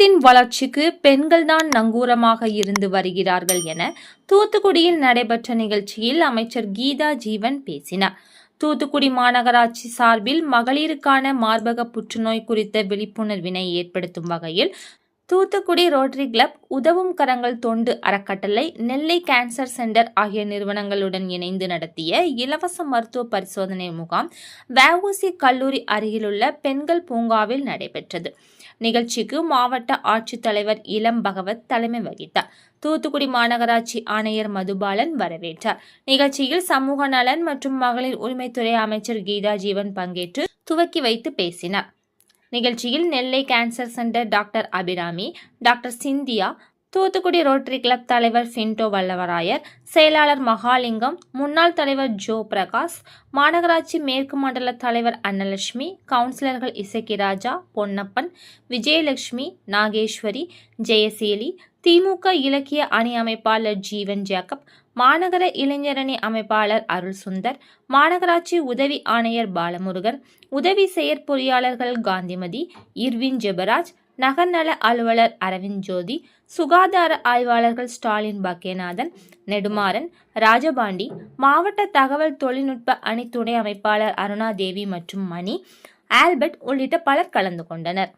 நாட்டின் வளர்ச்சிக்கு பெண்கள்தான் நங்கூரமாக இருந்து வருகிறார்கள் என தூத்துக்குடியில் நடைபெற்ற நிகழ்ச்சியில் அமைச்சர் கீதா ஜீவன் பேசினார். தூத்துக்குடி மாநகராட்சி சார்பில் மகளிருக்கான மார்பக புற்றுநோய் குறித்த விழிப்புணர்வினை ஏற்படுத்தும் வகையில் தூத்துக்குடி ரோட்டரி கிளப் உதவும் கரங்கள் தொண்டு அறக்கட்டளை நெல்லை கேன்சர் சென்டர் ஆகிய நிறுவனங்களுடன் இணைந்து நடத்திய இலவச மருத்துவ பரிசோதனை முகாம் வஉசி கல்லூரி அருகிலுள்ள பெண்கள் பூங்காவில் நடைபெற்றது. நிகழ்ச்சிக்கு மாவட்ட ஆட்சித்தலைவர் இளம் பகவத் தலைமை வகித்தார். தூத்துக்குடி மாநகராட்சி ஆணையர் மதுபாலன் வரவேற்றார். நிகழ்ச்சியில் சமூக நலன் மற்றும் மகளிர் உரிமைத்துறை அமைச்சர் கீதா ஜீவன் பங்கேற்று துவக்கி வைத்து பேசினார். நிகழ்ச்சியில் Nellai cancer centre doctor Abirami doctor Cynthia Thoothukudi rotary club தலைவர் ஃபின்டோ வல்லவராயர் செயலாளர் மகாலிங்கம் முன்னாள் தலைவர் ஜோ பிரகாஷ் மாநகராட்சி மேற்கு மண்டல தலைவர் அன்னலட்சுமி கவுன்சிலர்கள் இசக்கிராஜா பொன்னப்பன் விஜயலட்சுமி நாகேஸ்வரி ஜெயசீலி திமுக இலக்கிய அணி அமைப்பாளர் ஜீவன் ஜேக்கப் மாநகர இளைஞரணி அமைப்பாளர் அருள் சுந்தர் மாநகராட்சி உதவி ஆணையர் பாலமுருகன் உதவி செயற்பொறியாளர்கள் காந்திமதி இர்வின் ஜெபராஜ் நகர்நல அலுவலர் அரவிந்த் ஜோதி சுகாதார ஆய்வாளர்கள் ஸ்டாலின் பக்கேநாதன் நெடுமாறன் ராஜபாண்டி மாவட்ட தகவல் தொழில்நுட்ப அணி துணை அமைப்பாளர் அருணாதேவி மற்றும் மணி ஆல்பர்ட் உள்ளிட்ட பலர் கலந்து கொண்டனர்.